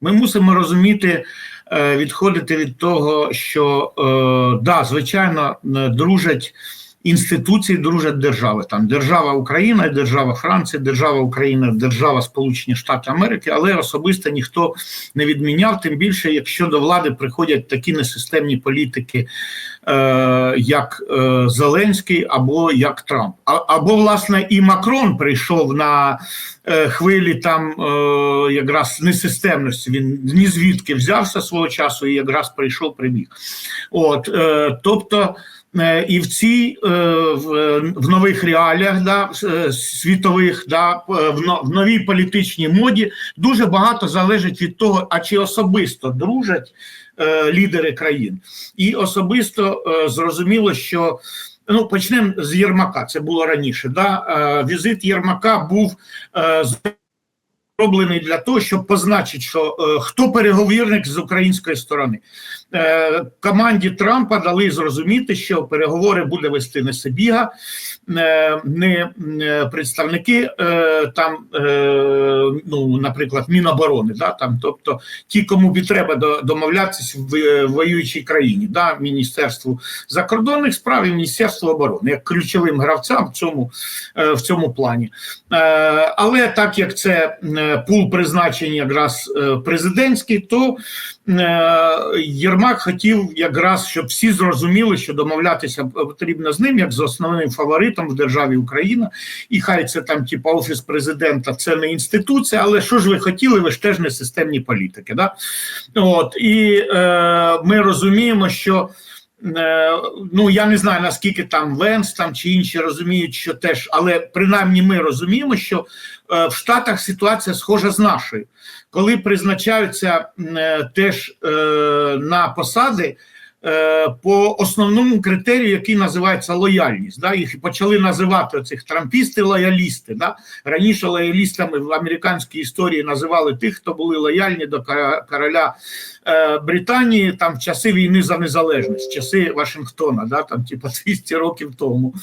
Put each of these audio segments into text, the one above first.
Ми мусимо розуміти, е, відходити від того, що е, да, звичайно, е, дружать інституції, дружать держави. Там держава Україна, держава Франція, держава Україна, держава Сполучені Штати Америки, але особисто ніхто не відміняв. Тим більше, якщо до влади приходять такі несистемні політики, е, як е, Зеленський або як Трамп, А- або власне і Макрон прийшов на е, хвилі там е, якраз несистемності. Він ні звідки взявся свого часу і якраз прийшов, прибіг. От, е, тобто. Е, І в цій е, в, в нових реаліях, да, е, світових, да, е, в, новій політичній моді дуже багато залежить від того, а чи особисто дружать е, лідери країн, і особисто е, зрозуміло, що ну почнемо з Єрмака. Це було раніше. Да? Е, візит Єрмака був е, зроблений для того, щоб позначити, що е, хто переговірник з української сторони. Е, команді Трампа дали зрозуміти, що переговори буде вести не Сибіга, е, не е, представники там, ну, наприклад, Міноборони, да, там, тобто ті, кому б треба домовлятися в воюючій країні, да, Міністерству закордонних справ і Міністерству оборони, як ключовим гравцям в цьому, в цьому плані. Але так як це пул призначень якраз президентський, то Єрмак хотів якраз, щоб всі зрозуміли, що домовлятися потрібно з ним, як з основним фаворитом в державі Україна, і хай це там, типу, офіс президента, це не інституція, але що ж ви хотіли, ви ж теж не системні політики. Да? От, і е, ми розуміємо, що. Е, Ну, я не знаю наскільки там Венс там чи інші розуміють, що теж, але принаймні ми розуміємо, що е, в Штатах ситуація схожа з нашою, коли призначаються е, теж на посади по основному критерію, який називається лояльність. Да? Їх почали називати цих трампісти лоялісти. Да? Раніше лоялістами в американській історії називали тих, хто були лояльні до короля е, Британії там в часи війни за незалежність, часи Вашингтона, да? там типу 200 років тому.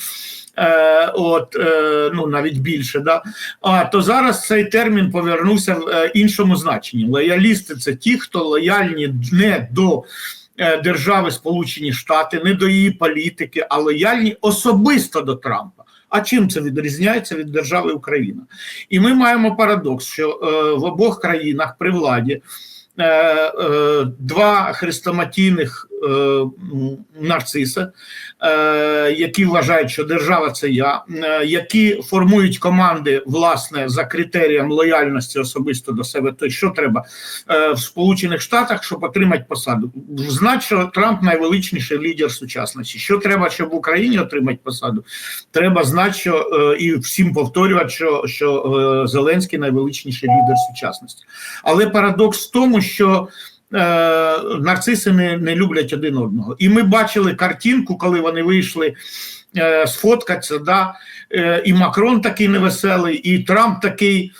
Е, от, е, ну навіть більше, да. А то зараз цей термін повернувся в е, іншому значенні. Лоялісти це ті, хто лояльні не до е, держави Сполучені Штати, не до її політики, а лояльні особисто до Трампа. А чим це відрізняється від держави Україна? І ми маємо парадокс, що е, в обох країнах при владі е, е, два хрестоматійних е, нарциси, е, які вважають, що держава це я, е, які формують команди власне за критерієм лояльності особисто до себе. То що треба е, в Сполучених Штатах, щоб отримати посаду? Знать, що Трамп найвеличніший лідер сучасності. Що треба, щоб в Україні отримати посаду? Треба знати, що е, і всім повторювати, що, що е, Зеленський найвеличніший лідер сучасності. Але парадокс в тому, що е, нарциси не, не люблять один одного. І ми бачили картинку, коли вони вийшли е, сфоткатися, да, е, і Макрон такий невеселий, і Трамп такий.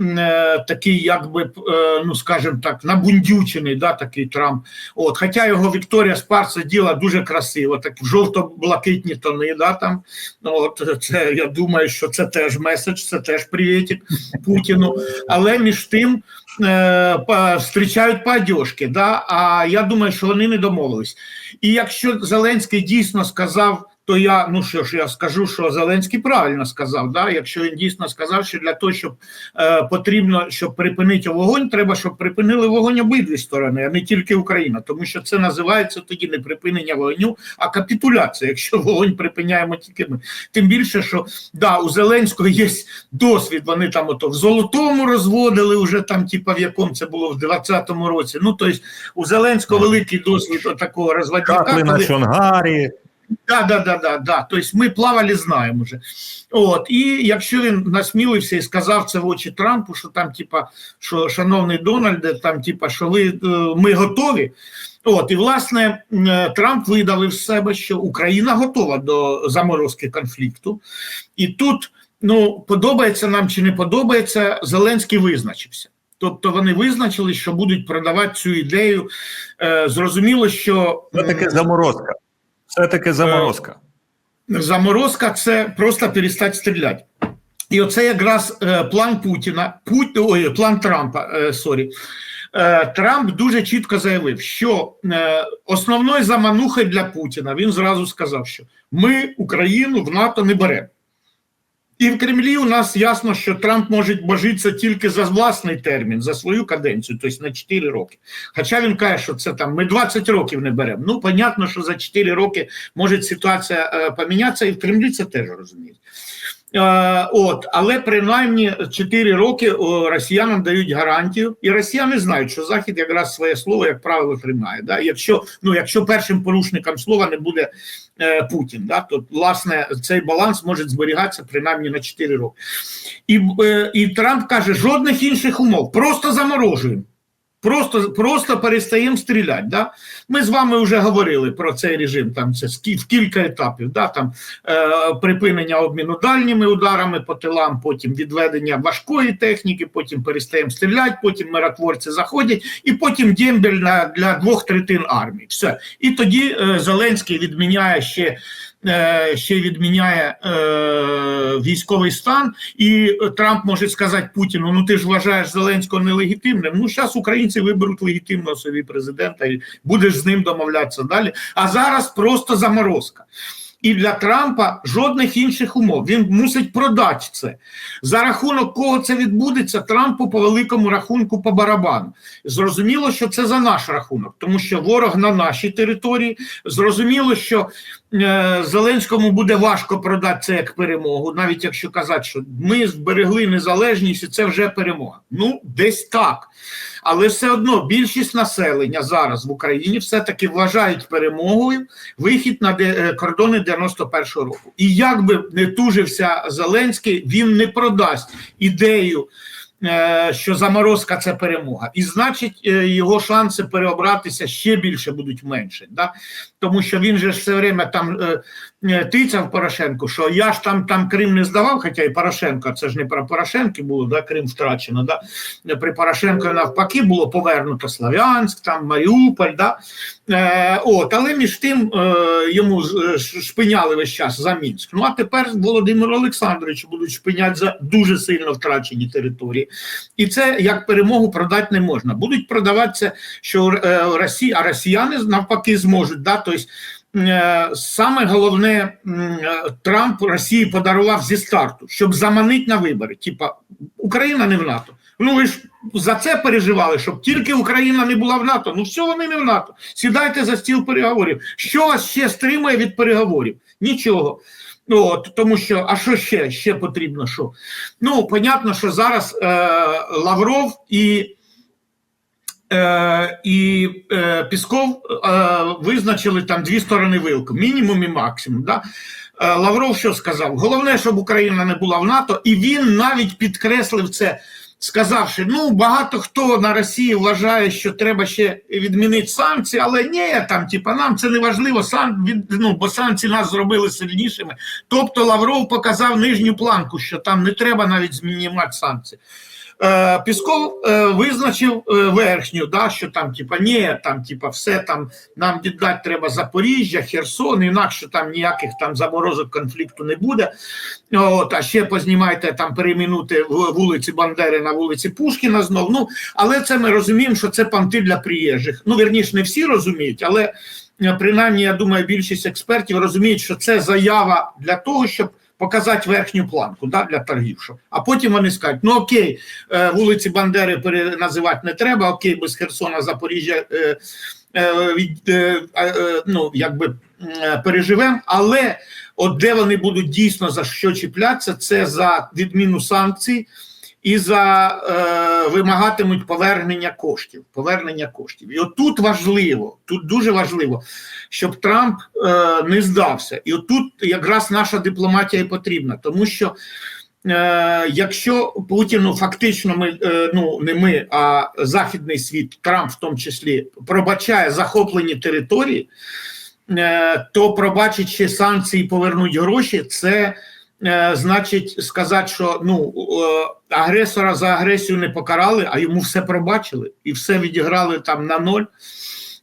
е, Такий, якби, е, ну скажімо так, набундючений, да, такий Трамп. От, хоча його Вікторія Спарса діла дуже красиво, так в жовто-блакитні тони, да, там. От це я думаю, що це теж меседж, це теж привітик Путіну. Але між тим е, па- зустрічають по одежки, да, а я думаю, що вони не домовились. І якщо Зеленський дійсно сказав, то я ну що ж я скажу, що Зеленський правильно сказав. Да? Якщо він дійсно сказав, що для того, щоб е, потрібно, щоб припинити вогонь, треба, щоб припинили вогонь обидві сторони, а не тільки Україна, тому що це називається тоді не припинення вогню, а капітуляція. Якщо вогонь припиняємо тільки ми. Тим більше, що да, у Зеленського є досвід. Вони там ото в золотому розводили вже там, типа в якому це було в 20-му році. Ну тобто у Зеленського великий досвід такого розводника. Капли на Чонгарі. Да, да, да, да, да. Тобто ми плавали, знаємо вже. От, і якщо він насмілився і сказав це в очі Трампу, що там, типа, що шановний Дональде, там, типа, що ви е, ми готові. От, і власне е, Трамп видавив з себе, що Україна готова до заморозки конфлікту. І тут, ну, подобається нам чи не подобається, Зеленський визначився. Тобто вони визначили, що будуть продавати цю ідею. Е, зрозуміло, що Це таке заморозка. Це таке заморозка. заморозка це просто перестати стріляти. І оце якраз е, план Путіна, Пут, ой, план Трампа, е, сорі. е, Трамп дуже чітко заявив, що основною заманухою для Путіна він зразу сказав, що ми Україну в НАТО не беремо. І в Кремлі у нас ясно, що Трамп може божитися тільки за власний термін, за свою каденцію, тобто на 4 роки. Хоча він каже, що це там ми 20 років не беремо. Ну, понятно, що за 4 роки може ситуація е, помінятися, і в Кремлі це теж розуміють. Е, от, але принаймні 4 роки росіянам дають гарантію, і росіяни знають, що Захід якраз своє слово, як правило, тримає. Да? Якщо, ну, якщо першим порушником слова не буде е, Путін, да? то власне цей баланс може зберігатися принаймні на 4 роки. І, е, і Трамп каже: жодних інших умов, просто заморожуємо. Просто просто перестаємо стріляти. Да? Ми з вами вже говорили про цей режим. Там це в кілька етапів. Да? Там е, припинення обміну дальніми ударами по тилам, потім відведення важкої техніки, потім перестаємо стріляти, потім миротворці заходять, і потім дембель на для двох третин армії. Все. І тоді е, Зеленський відміняє ще. Е, Ще відміняє е, військовий стан, і Трамп може сказати Путіну: ну ти ж вважаєш Зеленського нелегітимним. Ну зараз українці виберуть легітимного собі президента, і будеш з ним домовлятися далі. А зараз просто заморозка. І для Трампа жодних інших умов. Він мусить продати це. За рахунок кого це відбудеться, Трампу по великому рахунку по барабану. Зрозуміло, що це за наш рахунок, тому що ворог на нашій території. Зрозуміло, що Зеленському буде важко продати це як перемогу, навіть якщо казати, що ми зберегли незалежність, і це вже перемога. Ну, десь так. Але все одно більшість населення зараз в Україні все-таки вважають перемогою вихід на е, кордони 91-го року. І як би не тужився Зеленський, він не продасть ідею. е, Що заморозка це перемога, і значить е, його шанси переобратися ще більше будуть менше, да? Тому що він же все время там е, е, тицяв Порошенку, що я ж там там Крим не здавав, хоча і Порошенко, це ж не про Порошенки було, да, Крим втрачено. Да? При Порошенко навпаки було повернуто Слов'янськ, там Маріуполь. Да? Е, от, але між тим е, йому з- шпиняли весь час за Мінськ. Ну а тепер Володимиру Олександровичу будуть шпиняти за дуже сильно втрачені території. І це як перемогу продати не можна. Будуть продаватися, що е, Росія, а росіяни навпаки зможуть. Да? Тобто, е, саме головне, е, Трамп Росії подарував зі старту, щоб заманити на вибори. Типа Україна не в НАТО. Ну ви ж за це переживали, щоб тільки Україна не була в НАТО. Ну все, вони не в НАТО. Сідайте за стіл переговорів. Що вас ще стримує від переговорів? Нічого. От, тому що, а що ще? Ще потрібно що? Ну, понятно, що зараз е, Лавров і е, і е, Пісков е, визначили там дві сторони вилку, мінімум і максимум. Да? Лавров що сказав? Головне, щоб Україна не була в НАТО, і він навіть підкреслив це, сказавши: ну, багато хто на Росії вважає, що треба ще відмінити санкції, але ні, там, типа, нам це не важливо, сан, від, ну, бо санкції нас зробили сильнішими. Тобто Лавров показав нижню планку, що там не треба навіть змінювати санкції. Е, Пісков е, визначив е, верхню, да, що там, типа, ні, там, типа, все там нам віддати треба Запоріжжя, Херсон, інакше там ніяких там заморозок конфлікту не буде. От, а ще познімайте там перейменувати в- вулиці Бандери на вулиці Пушкіна знов. Ну, але це ми розуміємо, що це панти для приїжджих. Ну, вірніше, не всі розуміють, але принаймні, я думаю, більшість експертів розуміють, що це заява для того, щоб показати верхню планку да, для торгів. Що. А потім вони скажуть: ну окей, е, вулиці Бандери переназивати не треба, окей, без Херсона, Запоріжжя. Е, е, ну, якби переживемо, але от де вони будуть дійсно за що чіплятися, це за відміну санкцій і за е, вимагатимуть повернення коштів. Повернення коштів. І от тут важливо, тут дуже важливо, щоб Трамп е, не здався. І от тут якраз наша дипломатія і потрібна, тому що. Е, якщо Путіну фактично ми е, ну не ми, а західний світ, Трамп в тому числі пробачає захоплені території, е, то пробачить ще санкції, повернуть гроші. Це значить сказати, що ну е, агресора за агресію не покарали, а йому все пробачили і все відіграли там на ноль.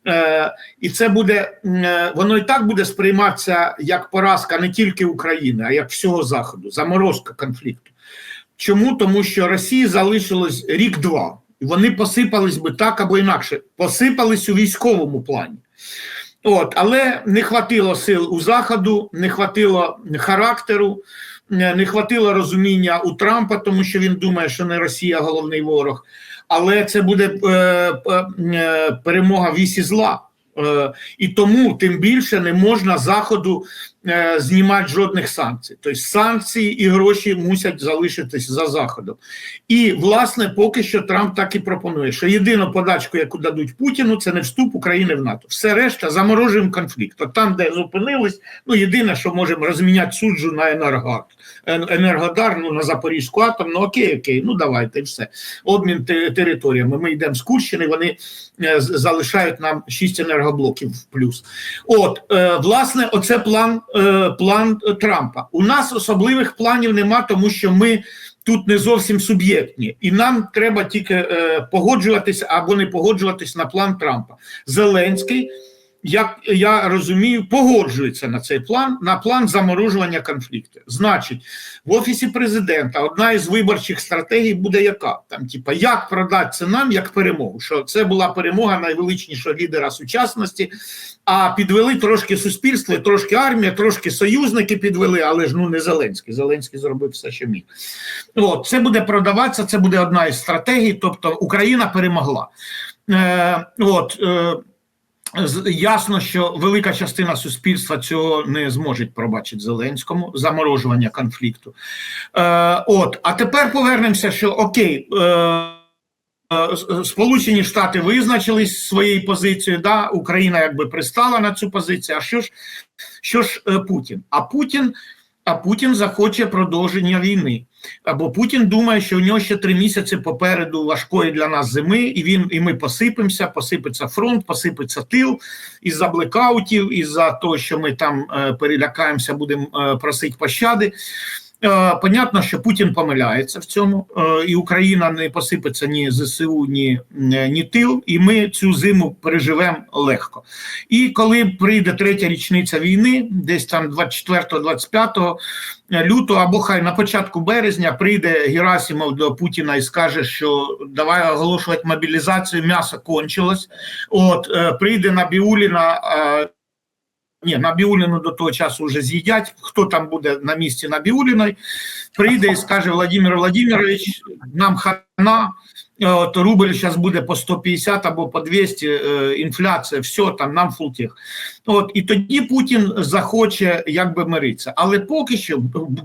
Е, і це буде е, воно і так буде сприйматися як поразка не тільки України, а як всього Заходу, заморозка конфлікту. Чому? Тому що Росії залишилось рік-два. І вони посипались би так або інакше, посипались у військовому плані. От, але не хватило сил у Заходу, не хватило характеру, не не хватило розуміння у Трампа, тому що він думає, що не Росія головний ворог. Але це буде е, е, е, перемога вісі зла. Е, і тому тим більше не можна заходу е, знімати жодних санкцій. Тобто санкції і гроші мусять залишитись за заходом. І власне поки що Трамп так і пропонує, що єдину подачку, яку дадуть Путіну, це не вступ України в НАТО. Все решта заморожуємо конфлікт. От там, де зупинились, ну єдине, що можемо розміняти суджу на енергодар, енергодар, ну на Запорізьку атом, ну окей, окей, ну давайте і все. Обмін територіями. Ми йдемо з Курщини, вони е, залишають нам 6 енергоблоків плюс. От, е, власне, оце план, е, план Трампа. У нас особливих планів нема, тому що ми тут не зовсім суб'єктні, і нам треба тільки е, погоджуватися або не погоджуватись на план Трампа. Зеленський, як я розумію, погоджується на цей план, на план заморожування конфлікту. Значить, в офісі президента одна із виборчих стратегій буде яка? Там, типа, як продати це нам як перемогу? Що це була перемога найвеличнішого лідера сучасності, а підвели трошки суспільство, трошки армія, трошки союзники підвели, але ж ну не Зеленський. Зеленський зробив все, що міг. От, це буде продаватися, це буде одна із стратегій, тобто Україна перемогла. Е, от, е, Ясно, що велика частина суспільства цього не зможе пробачити Зеленському заморожування конфлікту. Е, от, а тепер повернемося, що окей. Е, е, Сполучені Штати визначились своєю позицією, да, Україна якби пристала на цю позицію. А що ж, що ж е, Путін? А Путін, а Путін захоче продовження війни. Або Путін думає, що у нього ще три місяці попереду важкої для нас зими, і він і ми посипемося, посипеться фронт, посипеться тил із-за блекаутів, із-за того, що ми там е, перелякаємося, будемо е, просити пощади. Е, Понятно, що Путін помиляється в цьому, е, і Україна не посипеться ні ЗСУ, ні, е, ні тил, і ми цю зиму переживемо легко. І коли прийде третя річниця війни, десь там 24-25 лютого, або хай на початку березня прийде Герасимов до Путіна і скаже, що давай оголошувати мобілізацію, м'ясо кончилось. От прийде Набіуліна. е, ні, Набіуліну до того часу вже з'їдять. Хто там буде на місці Набіуліної, прийде і скаже Владимир Владимирович, нам хана, е, от рубль зараз буде по 150 або по 200, е, інфляція, все, там нам фултех. От, і тоді Путін захоче якби миритися. Але поки що,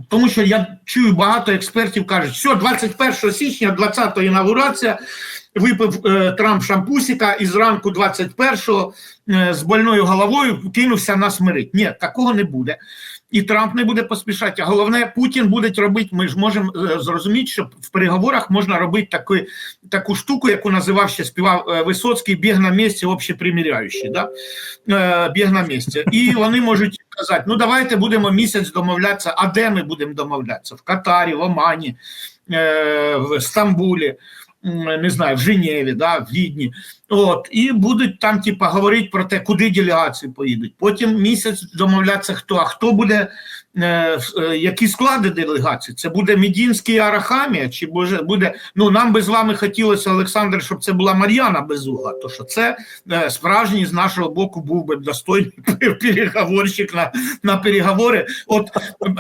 тому що я чую багато експертів кажуть, що 21 січня, 20 інаугурація, випив е, Трамп шампусіка і зранку 21-го е, з больною головою кинувся нас мирити. Ні, такого не буде. І Трамп не буде поспішати. А головне, Путін буде робити. Ми ж можемо е, зрозуміти, що в переговорах можна робити таку, таку штуку, яку називав ще співав Висоцький біг на місці, общеприміряючий. Да? Біг на місці. І вони можуть казати: ну давайте будемо місяць домовлятися. А де ми будемо домовлятися? В Катарі, в Омані, в Стамбулі. Не знаю, в Женєві, да, в Відні, от і будуть там, типа, говорити про те, куди делегації поїдуть. Потім місяць домовлятися, хто а хто буде, які склади делегації. Це буде Медінський Арахамія, чи буде, буде. Ну нам би з вами хотілося, Олександр, щоб це була Мар'яна Безугла. То що це е, справжній з нашого боку був би достойний переговорщик на, на переговори. От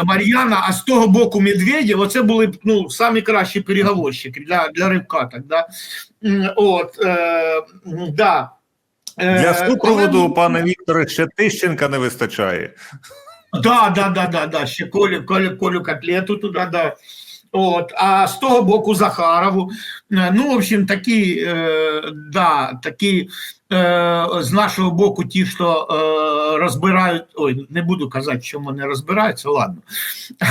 Мар'яна, а з того боку Медведєв, оце були б ну самі кращі переговорщики для, для рибка. Так, да? От, е, да. Е, Для супроводу, пане Вікторе, ще Тищенка не вистачає. Да, да, да, да, да. Ще Колю, Колю, Колю котлету туди, да. От, а з того боку Захарову. Е, Ну, в общем, такі, е, да, такі е, з нашого боку, ті, що е, розбирають, ой, не буду казати, що вони розбираються, ладно.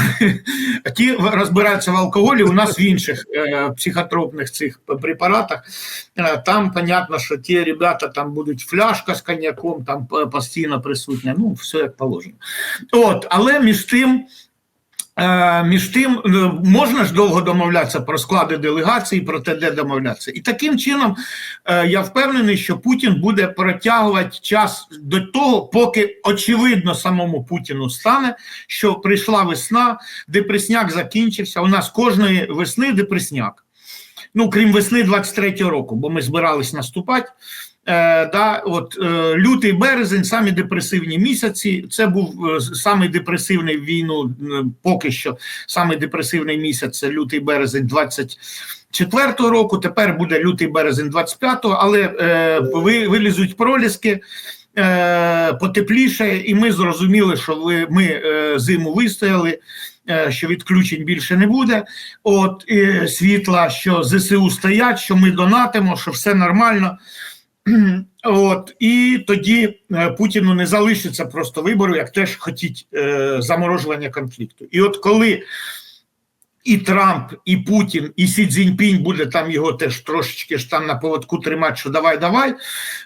Ті розбираються в алкоголі, у нас в інших е, психотропних цих препаратах. Е, Там, понятно, що ті ребята там будуть фляжка з коньяком, там постійно присутня, ну, все як положено. От, але між тим. Е, Між тим е, можна ж довго домовлятися про склади делегації, про те, де домовлятися. І таким чином е, я впевнений, що Путін буде протягувати час до того, поки очевидно самому Путіну стане, що прийшла весна, депресняк закінчився. У нас кожної весни депресняк. ну крім весни 23-го року, бо ми збирались наступати. Е, да, от, е, лютий березень, самі депресивні місяці. Це був е, самий депресивний війну, поки що самий депресивний місяць це лютий березень 24-го року. Тепер буде лютий березень 25-го, але е, ви, вилізуть проліски. Потепліше, і ми зрозуміли, що ви, ми зиму вистояли, що відключень більше не буде. От і світла, що ЗСУ стоять, що ми донатимо, що все нормально. От і тоді е, Путіну не залишиться просто вибору, як теж хотіть е, заморожування конфлікту. І от коли і Трамп, і Путін, і Сі Цзіньпінь буде там його теж трошечки ж там на поводку тримати, що давай, давай.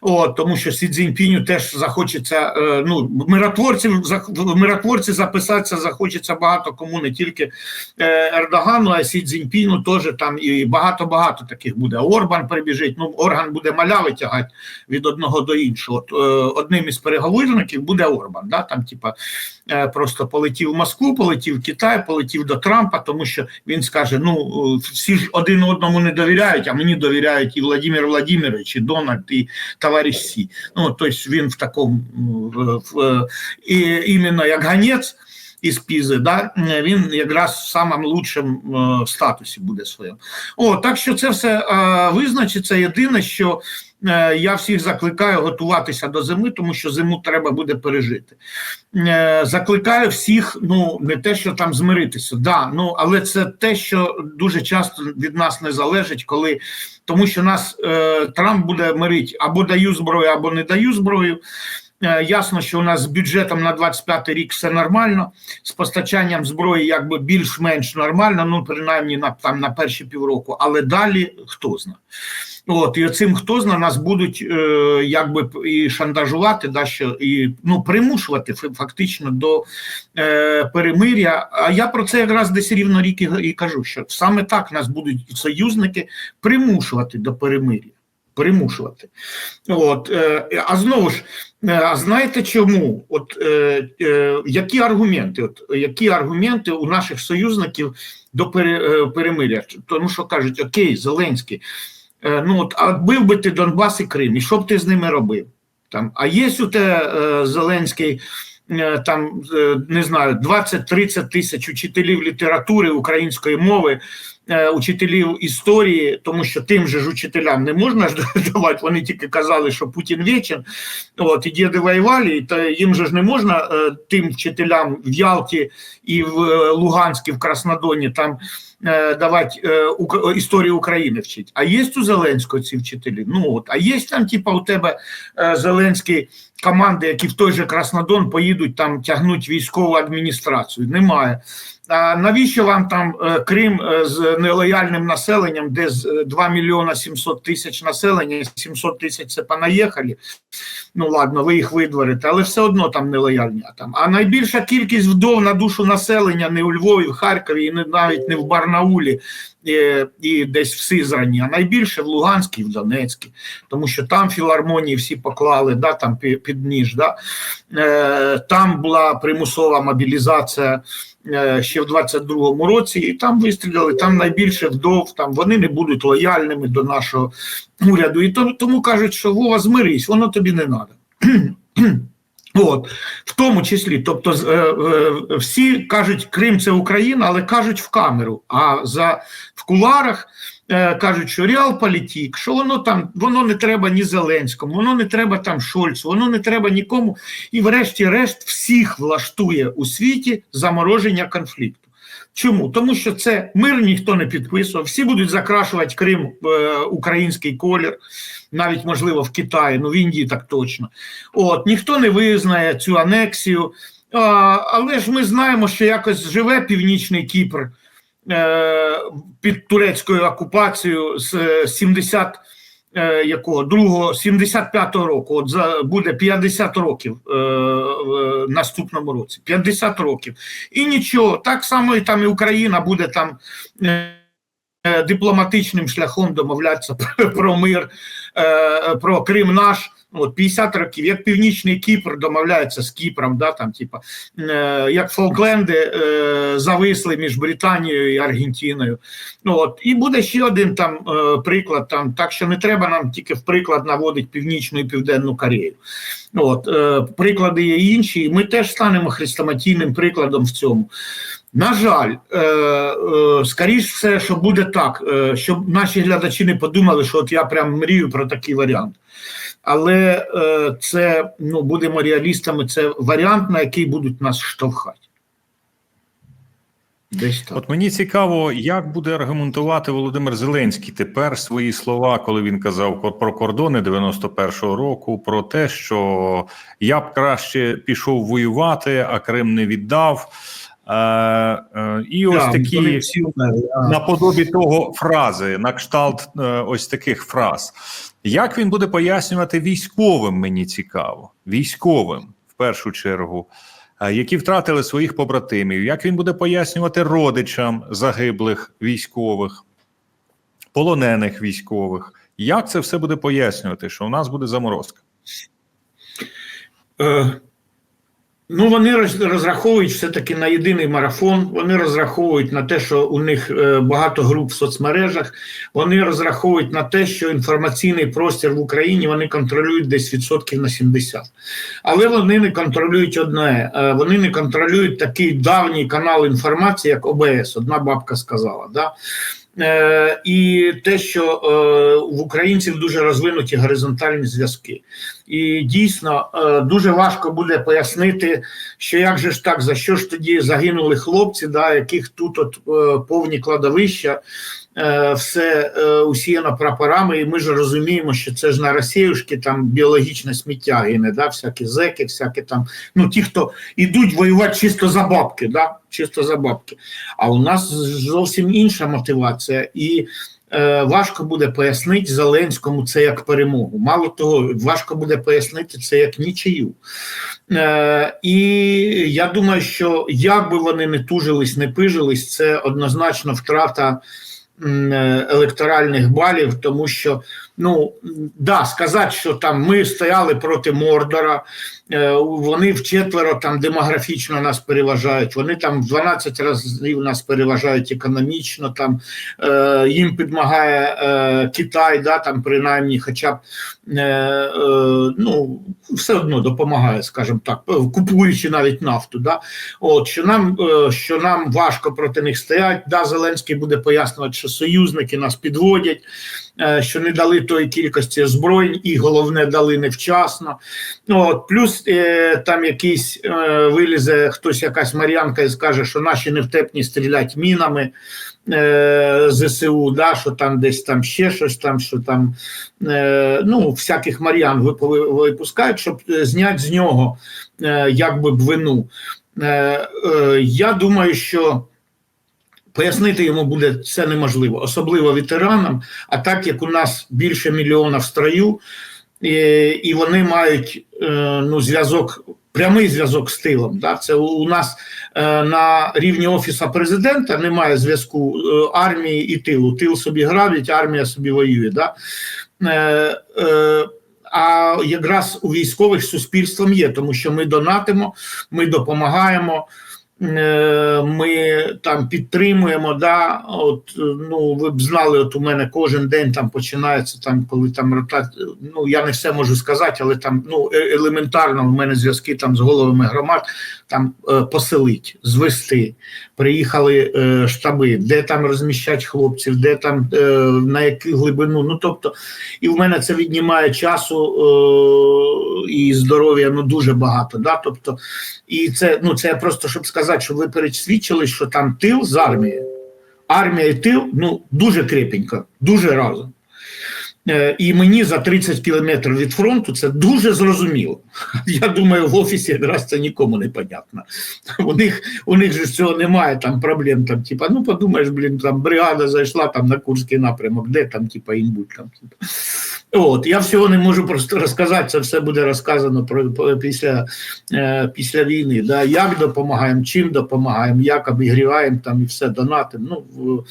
От, тому що Сі Цзіньпіню теж захочеться. Е, ну, миротворців в миротворці записатися захочеться багато кому, не тільки е, Ердогану, а Сі Цзіньпіну теж там і багато-багато таких буде. Орбан прибіжить. Ну, орган буде маля витягати від одного до іншого. Е, одним із переговорників буде Орбан. Да? Там, типа, просто полетів в Москву, полетів в Китай, полетів до Трампа, тому що він скаже: ну е, всі ж один одному не довіряють, а мені довіряють і Владимир Владимирович, і Дональд, і товариш Сі. Ну тобто він в такому в, в, і, іменно як ганець. Із Пізи, да, він якраз в самому лучшому е, статусі буде своєму. О, так що це все е, визначиться. Єдине, що е, я всіх закликаю готуватися до зими, тому що зиму треба буде пережити. Е, закликаю всіх, ну не те, що там змиритися, да, ну але це те, що дуже часто від нас не залежить, коли тому що нас е, Трамп буде мирити або даю зброю, або не даю зброю. Е, Ясно, що у нас з бюджетом на 25 рік все нормально, з постачанням зброї якби більш-менш нормально, ну принаймні на там на перші півроку, але далі хто знає. От і оцим хто зна нас будуть е, якби і шантажувати, да, що і ну примушувати фактично до е, перемиря. А я про це якраз десь рівно рік і, і кажу, що саме так нас будуть союзники примушувати до перемиря. Примушувати. От, е, а знову ж, е, а знаєте чому? От е, е, які аргументи? От які аргументи у наших союзників до пере, е, перемиря? Тому що кажуть, окей, Зеленський. Е, ну от, а бив би ти Донбас і Крим, і що б ти з ними робив? Там, а є у те е, Зеленський, там, е, не знаю, 20-30 тисяч учителів літератури української мови, е, учителів історії, тому що тим же ж учителям не можна ж давати, вони тільки казали, що Путін вічен, от, і діди воювали, та їм же ж не можна е, тим вчителям в Ялті і в е, Луганській, в Краснодоні там е, давати е, історію України вчить. А є у Зеленського ці вчителі? Ну от, а є там, типа, у тебе е, Зеленський команди, які в той же Краснодон поїдуть там тягнуть військову адміністрацію. Немає. А навіщо вам там е, Крим е, з нелояльним населенням, де з е, 2 мільйона 700 тисяч населення, 700 тисяч це понаїхали. Ну ладно, ви їх видворите, але все одно там нелояльні. Там. А найбільша кількість вдов на душу населення не у Львові, в Харкові, і не навіть не в Барнаулі е, і десь в Сизрані, а найбільше в Луганській, в Донецькій, тому що там філармонії всі поклали, да, там під ніж. Да. Е, там була примусова мобілізація е, ще в 22-му році, і там вистріляли, там найбільше вдов, там вони не будуть лояльними до нашого уряду. І тому, кажуть, що Вова, змирись, воно тобі не треба. От, в тому числі, тобто е, е, всі кажуть, Крим це Україна, але кажуть в камеру. А за в куларах е, кажуть, що реалполітік, що воно там, воно не треба ні Зеленському, воно не треба там Шольцу, воно не треба нікому. І врешті-решт всіх влаштує у світі замороження конфлікту. Чому? Тому що це мир ніхто не підписував, всі будуть закрашувати Крим е, український колір, навіть можливо в Китаї, ну в Індії так точно. От ніхто не визнає цю анексію. А, але ж ми знаємо, що якось живе північний Кіпр е, під турецькою окупацією з е, 70 е, якого другого 75-го року. От за буде 50 років е, в наступному році. 50 років. І нічого, так само і там і Україна буде там. Е, е, дипломатичним шляхом домовлятися про мир, е, про Крим наш. От 50 років, як Північний Кіпр домовляється з Кіпром, да, там, типа, е, як Фолкленди е, зависли між Британією і Аргентиною. Ну, от, і буде ще один там е, приклад, там, так що не треба нам тільки в приклад наводити Північну і Південну Корею. От, е, приклади є інші, і ми теж станемо хрестоматійним прикладом в цьому. На жаль, е, е, скоріш все, що буде так, е, щоб наші глядачі не подумали, що от я прям мрію про такий варіант. Але е, це, ну, будемо реалістами, це варіант, на який будуть нас штовхати. Десь так. От мені цікаво, як буде аргументувати Володимир Зеленський тепер свої слова, коли він казав про кордони 91-го року, про те, що я б краще пішов воювати, а Крим не віддав. Е, е, і ось такі наподобі того фрази, на кшталт е, ось таких фраз. Як він буде пояснювати військовим? Мені цікаво, військовим в першу чергу, які втратили своїх побратимів. Як він буде пояснювати родичам загиблих військових, полонених військових? Як це все буде пояснювати? Що у нас буде заморозка? Е, Ну, вони роз- розраховують все-таки на єдиний марафон. Вони розраховують на те, що у них е, багато груп в соцмережах. Вони розраховують на те, що інформаційний простір в Україні вони контролюють десь відсотків на 70. Але вони не контролюють одне: е, вони не контролюють такий давній канал інформації, як ОБС. Одна бабка сказала. Да? Е, і те, що е, в українців дуже розвинуті горизонтальні зв'язки. І дійсно е, дуже важко буде пояснити, що як же ж так, за що ж тоді загинули хлопці, да, яких тут от повні кладовища, все е, усіяно прапорами, і ми ж розуміємо, що це ж на Росіюшки там біологічне сміття гине, да, всякі зеки, всякі там, ну ті, хто йдуть воювати чисто за бабки, да, чисто за бабки. А у нас зовсім інша мотивація. І е, важко буде пояснити Зеленському це як перемогу. Мало того, важко буде пояснити це як нічию. Е, і я думаю, що як би вони не тужились, не пижились, це однозначно втрата е, електоральних балів, тому що ну да, сказати, що там ми стояли проти Мордора, е, вони вчетверо там демографічно нас переважають, вони там в 12 разів нас переважають економічно, там е, їм підмагає е, Китай, да, там принаймні, хоча б е, е, ну, все одно допомагає, скажімо так, е, купуючи навіть нафту. Да? От, що, нам, е, що нам важко проти них стоять. Да, Зеленський буде пояснювати, що союзники нас підводять, е, що не дали тої кількості озброєнь, і головне, дали невчасно. От, плюс е, там якийсь е, вилізе хтось, якась Мар'янка і скаже, що наші невтепні стрілять мінами. ЗСУ, да, що там десь там ще щось там, що там ну, всяких Мар'ян випускають, щоб зняти з нього якби б вину. Я думаю, що пояснити йому буде це неможливо, особливо ветеранам. А так як у нас більше мільйона в строю, і, і вони мають е, ну, зв'язок, прямий зв'язок з тилом. Да? Це у, нас е, на рівні офісу президента немає зв'язку е, армії і тилу. Тил собі грабить, армія собі воює. Да? Е, е, а якраз у військових суспільством є, тому що ми донатимо, ми допомагаємо. Е, Ми там підтримуємо, да, от ну ви б знали, от у мене кожен день там починається там, коли там ротація. Ну я не все можу сказати, але там ну е- елементарно в мене зв'язки там з головами громад там е, поселить, звести. Приїхали е, штаби, де там розміщать хлопців, де там е, на яку глибину. Ну тобто, і в мене це віднімає часу е, і здоров'я ну дуже багато. Да? Тобто, і це ну це просто щоб сказати, щоб ви пересвідчили, що там тил з армією. Армія і тил ну дуже крепенько, дуже разом. Е, І мені за 30 кілометрів від фронту це дуже зрозуміло. Я думаю, в офісі якраз це нікому не понятно. У них у них же цього немає там проблем. Там, типа, ну подумаєш, блін, там бригада зайшла там на Курський напрямок, де там, типа, імбуть там. Типа. От я всього не можу просто розказати. Це все буде розказано про про- після, е, після війни. Да, як допомагаємо, чим допомагаємо, як обігріваємо там і все донатимо. Ну,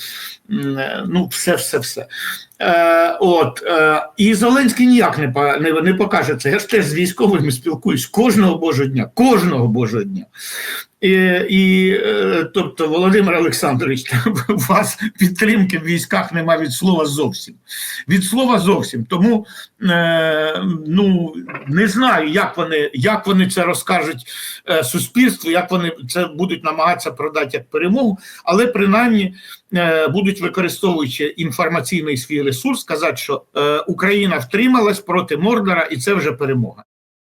е, ну все, все, все. Е, от е, і Зеленський ніяк не, не, не покаже це. Я ж теж з військовими спілкуюсь кожного божого дня, кожного божого дня. І, і е, тобто, Володимир Олександрович, у вас підтримки в військах немає від слова зовсім. Від слова зовсім. Тому е, ну не знаю, як вони, як вони це розкажуть суспільству, як вони це будуть намагатися продати як перемогу, але принаймні будуть використовуючи інформаційний свій ресурс, сказати, що е, Україна втрималась проти Мордора, і це вже перемога.